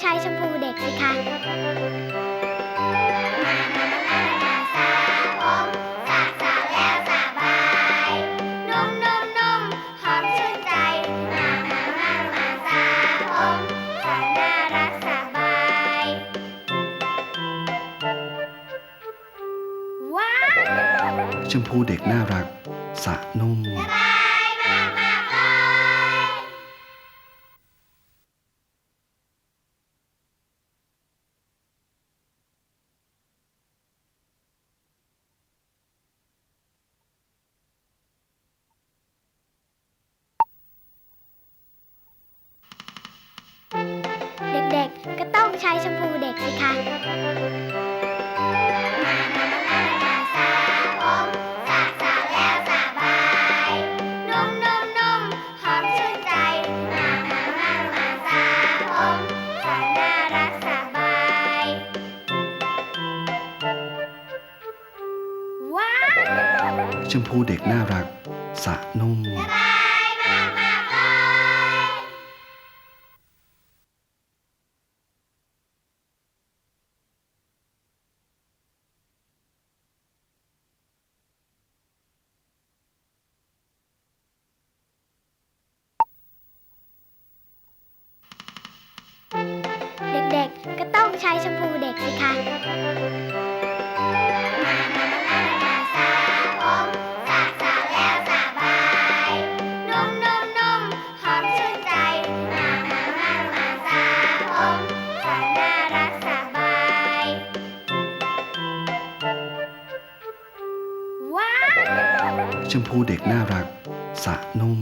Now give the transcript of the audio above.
ใช้ชมพูเด็กสิคะชมพูเด็กน่ารัก สะนุ่ม ใช้ชมพูเด็กสิคะชมพูเด็กน่ารัก สะนุ่ม ใช้ชมพูเด็กสิคะชมพูเด็กน่ารัก สะนุ่ม